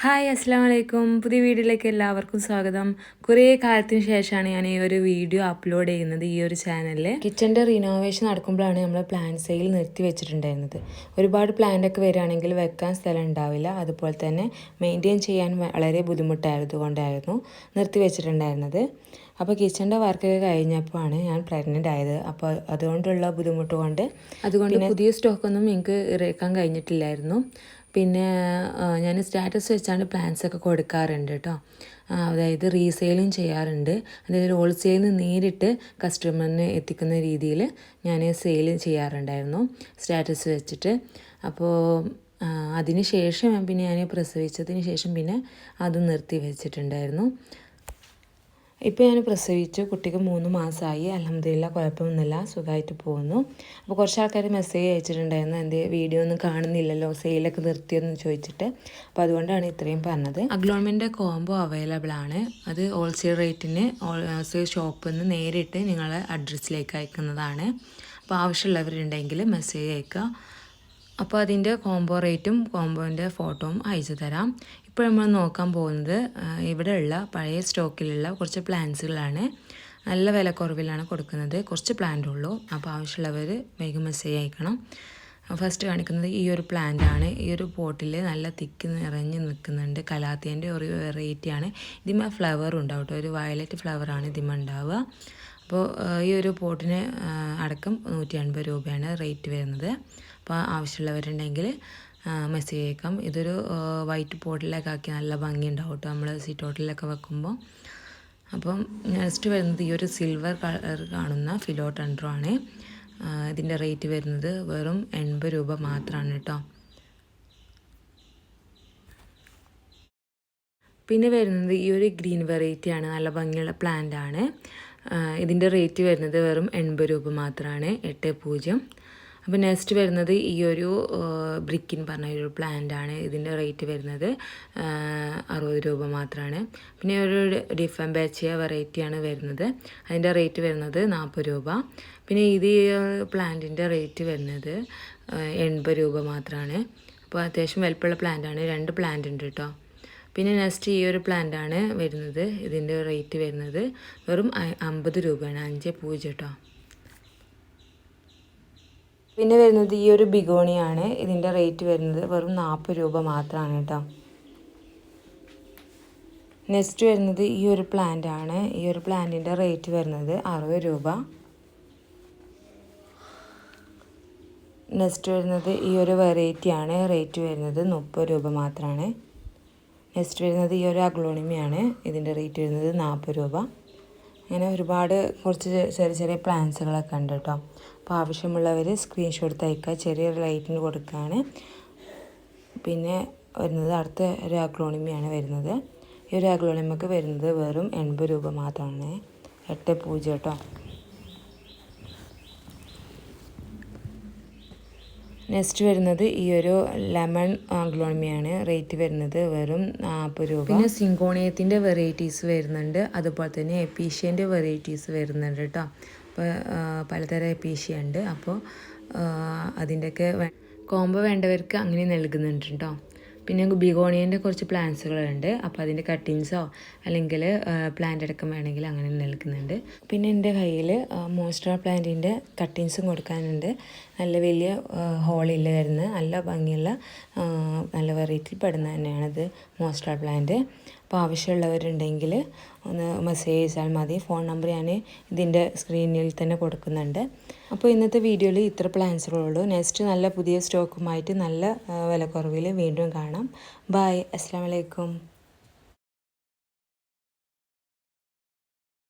Hi അസ്സാം വലൈക്കും പുതിയ വീഡിയോയിലേക്ക് എല്ലാവർക്കും സ്വാഗതം. കുറേ കാലത്തിന് ശേഷമാണ് ഞാൻ ഈ ഒരു വീഡിയോ അപ്ലോഡ് ചെയ്യുന്നത് ഈ ഒരു ചാനലിൽ കിച്ചന്റെ റിനോവേഷൻ നടക്കുമ്പോഴാണ് നമ്മൾ പ്ലാൻ സെയിൽ നിർത്തി വെച്ചിട്ടുണ്ടായിരുന്നത്. ഒരുപാട് പ്ലാന്റ് ഒക്കെ വരികയാണെങ്കിൽ വെക്കാൻ സ്ഥലം ഉണ്ടാവില്ല. അതുപോലെ തന്നെ മെയിന്റെയിൻ ചെയ്യാൻ വളരെ ബുദ്ധിമുട്ടായതുകൊണ്ടായിരുന്നു നിർത്തി വെച്ചിട്ടുണ്ടായിരുന്നത്. അപ്പോൾ കിച്ചന്റെ വർക്കൊക്കെ കഴിഞ്ഞപ്പോഴാണ് ഞാൻ പ്രഗ്നന്റ് ആയത്. അപ്പോൾ അതുകൊണ്ടുള്ള ബുദ്ധിമുട്ട് കൊണ്ട് അതുകൊണ്ട് പുതിയ സ്റ്റോക്കൊന്നും എനിക്ക് ഇറക്കാൻ കഴിഞ്ഞിട്ടില്ലായിരുന്നു. പിന്നെ ഞാൻ സ്റ്റാറ്റസ് വെച്ചാണ് പ്ലാൻസ് ഒക്കെ കൊടുക്കാറുണ്ട് കേട്ടോ അതായത് റീസെയിലും ചെയ്യാറുണ്ട്. അതായത് ഹോൾസെയിൽ നേരിട്ട് കസ്റ്റമറിന് എത്തിക്കുന്ന രീതിയിൽ ഞാൻ സെയിൽ ചെയ്യാറുണ്ടായിരുന്നു. സ്റ്റാറ്റസ് വെച്ചിട്ട്. അപ്പോൾ അതിന് ശേഷം പിന്നെ ഞാൻ പ്രസവിച്ചതിന് ശേഷം പിന്നെ അത് നിർത്തി വെച്ചിട്ടുണ്ടായിരുന്നു. ഇപ്പോൾ ഞാൻ പ്രസവിച്ചു കുട്ടിക്ക് മൂന്ന് മാസമായി അലഹമ്മദില്ല കുഴപ്പമൊന്നുമില്ല. സുഖമായിട്ട് പോകുന്നു. അപ്പോൾ കുറച്ച് ആൾക്കാർ മെസ്സേജ് അയച്ചിട്ടുണ്ടായിരുന്നു. എന്റെ വീഡിയോ ഒന്നും കാണുന്നില്ലല്ലോ സെയിലൊക്കെ നിർത്തിയെന്ന് ചോദിച്ചിട്ട്. അപ്പോൾ അതുകൊണ്ടാണ് ഇത്രയും പറഞ്ഞത്. അഗ്ലോൺമെന്റ് കോംബോ അവൈലബിൾ ആണ്. അത് ഹോൾസെയിൽ റേറ്റിന് ഹോൾസെയിൽ ഷോപ്പിൽ നിന്ന് നേരിട്ട് നിങ്ങളെ അഡ്രസ്സിലേക്ക് അയക്കുന്നതാണ്. അപ്പോൾ ആവശ്യമുള്ളവരുണ്ടെങ്കിൽ മെസ്സേജ് അയക്കുക. അപ്പോൾ അതിന്റെ കോംബോ റേറ്റും കോംബോന്റെ ഫോട്ടോയും അയച്ചു തരാം. ഇപ്പോൾ നമ്മൾ നോക്കാൻ പോകുന്നത് ഇവിടെയുള്ള പഴയ സ്റ്റോക്കിലുള്ള കുറച്ച് പ്ലാന്റ്സുകളാണ് നല്ല വിലക്കുറവിലാണ് കൊടുക്കുന്നത്. കുറച്ച് പ്ലാന്റ് ഉള്ളൂ. അപ്പോൾ ആവശ്യമുള്ളവർ വേഗം മെസ്സേജ് അയക്കണം. ഫസ്റ്റ് കാണിക്കുന്നത് ഈ ഒരു പ്ലാന്റ് ആണ്. ഈ ഒരു പോട്ടിൽ നല്ല തിക്ക് നിറഞ്ഞ് നിൽക്കുന്നുണ്ട്. കലാത്തിയന്റെ ഒരു വെറൈറ്റിയാണ് ഇതിമ ഫ്ലവർ ഉണ്ടാവും കേട്ടോ ഒരു വയലറ്റ് ഫ്ലവറാണ് ഇതിമ ഉണ്ടാവുക. അപ്പോൾ ഈ ഒരു പോട്ടിന് അടക്കം നൂറ്റി അൻപത് രൂപയാണ് റേറ്റ് വരുന്നത്. അപ്പോൾ ആവശ്യമുള്ളവരുണ്ടെങ്കിൽ മെസ്സേജ് അയക്കാം. ഇതൊരു വൈറ്റ് പോട്ടിലൊക്കെ ആക്കി നല്ല ഭംഗി ഉണ്ടാവും കേട്ടോ നമ്മൾ സീറ്റ് ഹോട്ടലിലൊക്കെ വെക്കുമ്പോൾ അപ്പം നെക്സ്റ്റ് വരുന്നത് ഈ ഒരു സിൽവർ കളർ കാണുന്ന ഫിലോട്ടൻഡ്രോ ആണ്. ഇതിന്റെ റേറ്റ് വരുന്നത് വെറും എൺപത് രൂപ മാത്രമാണ് കേട്ടോ. പിന്നെ വരുന്നത് ഈ ഒരു ഗ്രീൻ വെറൈറ്റിയാണ് നല്ല ഭംഗിയുള്ള പ്ലാന്റ് ആണ്. ഇതിന്റെ റേറ്റ് വരുന്നത് വെറും എൺപത് രൂപ മാത്രമാണ് എട്ട് പൂജ്യം. അപ്പോൾ നെക്സ്റ്റ് വരുന്നത് ഈ ഒരു ബ്രിക്കിൻ പറഞ്ഞ ഒരു ആണ് ഇതിന്റെ റേറ്റ് വരുന്നത് അറുപത് രൂപ മാത്രമാണ് പിന്നെ ഒരു ഡിഫൻ ബാച്ചിയ വെറൈറ്റിയാണ് വരുന്നത്. അതിന്റെ റേറ്റ് വരുന്നത് നാൽപ്പത് രൂപ. പിന്നെ ഇത് പ്ലാന്റിന്റെ റേറ്റ് വരുന്നത് എൺപത് രൂപ മാത്രമാണ് അപ്പോൾ അത്യാവശ്യം വലുപ്പമുള്ള പ്ലാന്റാണ് രണ്ട് പ്ലാന്റ് ഉണ്ട് കേട്ടോ പിന്നെ നെക്സ്റ്റ് ഈ ഒരു പ്ലാന്റ് ആണ് വരുന്നത്. ഇതിന്റെ റേറ്റ് വരുന്നത് വെറും അമ്പത് രൂപയാണ്. അഞ്ച് പൂജ്യം കേട്ടോ പിന്നെ വരുന്നത് ഈ ഒരു ബിഗോണിയാണ് ഇതിന്റെ റേറ്റ് വരുന്നത് വെറും നാൽപ്പത് രൂപ മാത്രമാണ് കേട്ടോ നെക്സ്റ്റ് വരുന്നത് ഈ ഒരു പ്ലാന്റ് ആണ്. ഈ ഒരു പ്ലാന്റിന്റെ റേറ്റ് വരുന്നത് അറുപത് രൂപ. നെക്സ്റ്റ് വരുന്നത് ഈ ഒരു വെറൈറ്റിയാണ് റേറ്റ് വരുന്നത് മുപ്പത് രൂപ മാത്രമാണ് നെക്സ്റ്റ് വരുന്നത് ഈ ഒരു അഗ്ലോണിമയാണ്. ഇതിന്റെ റേറ്റ് വരുന്നത് നാൽപ്പത് രൂപ. അങ്ങനെ ഒരുപാട് കുറച്ച് ചെറിയ ചെറിയ പ്ലാൻസുകളൊക്കെ ഉണ്ട് കേട്ടോ. അപ്പോൾ ആവശ്യമുള്ളവർ സ്ക്രീൻഷോട്ട് അയക്കുക ചെറിയൊരു ലൈറ്റിന് കൊടുക്കുകയാണ്. പിന്നെ വരുന്നത് അടുത്ത ഒരു അഗ്ലോണിമയാണ് വരുന്നത്. ഈ ഒരു അഗ്ലോണിമയ്ക്ക് വരുന്നത് വെറും എൺപത് രൂപ മാത്രമാണ്. എട്ട് പൂജ്യം കേട്ടോ. നെക്സ്റ്റ് വരുന്നത് ഈ ഒരു ലെമൺ ഗ്ലോണിമയാണ് റേറ്റ് വരുന്നത് വെറും നാൽപ്പത് രൂപ. പിന്നെ സിങ്കോണിയത്തിന്റെ വെറൈറ്റീസ് വരുന്നുണ്ട്. അതുപോലെ തന്നെ എപ്പീഷ്യന്റെ വെറൈറ്റീസ് വരുന്നുണ്ട് കേട്ടോ അപ്പോൾ പലതരം എപ്പീഷ്യ ഉണ്ട്. അപ്പോൾ അതിന്റെയൊക്കെ കോംബോ വേണ്ടവർക്ക് അങ്ങനെ നൽകുന്നുണ്ട് കേട്ടോ പിന്നെ ബിഗോണിയന്റെ കുറച്ച് പ്ലാന്റ്സുകളുണ്ട്. അപ്പോൾ അതിന്റെ കട്ടിങ്സോ അല്ലെങ്കിൽ പ്ലാന്റ് അടക്കം വേണമെങ്കിൽ അങ്ങനെ നിൽക്കുന്നുണ്ട്. പിന്നെ എന്റെ കയ്യിൽ മോസ്റ്റർ പ്ലാന്റിന്റെ കട്ടിങ്സും കൊടുക്കാനുണ്ട്. നല്ല വലിയ ഹോളില്ല വരുന്ന നല്ല ഭംഗിയുള്ള നല്ല വെറൈറ്റി പെടുന്ന തന്നെയാണിത് മോസ്റ്റർ പ്ലാന്റ് അപ്പോൾ ആവശ്യമുള്ളവരുണ്ടെങ്കിൽ ഒന്ന് മെസ്സേജ് അയച്ചാൽ മതി. ഫോൺ നമ്പർ ഞാൻ ഇതിന്റെ സ്ക്രീനിൽ തന്നെ കൊടുക്കുന്നുണ്ട്. അപ്പോൾ ഇന്നത്തെ വീഡിയോയിൽ ഇത്ര പ്ലാൻസുകളുള്ളൂ നെക്സ്റ്റ് നല്ല പുതിയ സ്റ്റോക്കുമായിട്ട് നല്ല വിലക്കുറവിൽ വീണ്ടും കാണാം. ബായ് അസ്സാം വലൈക്കും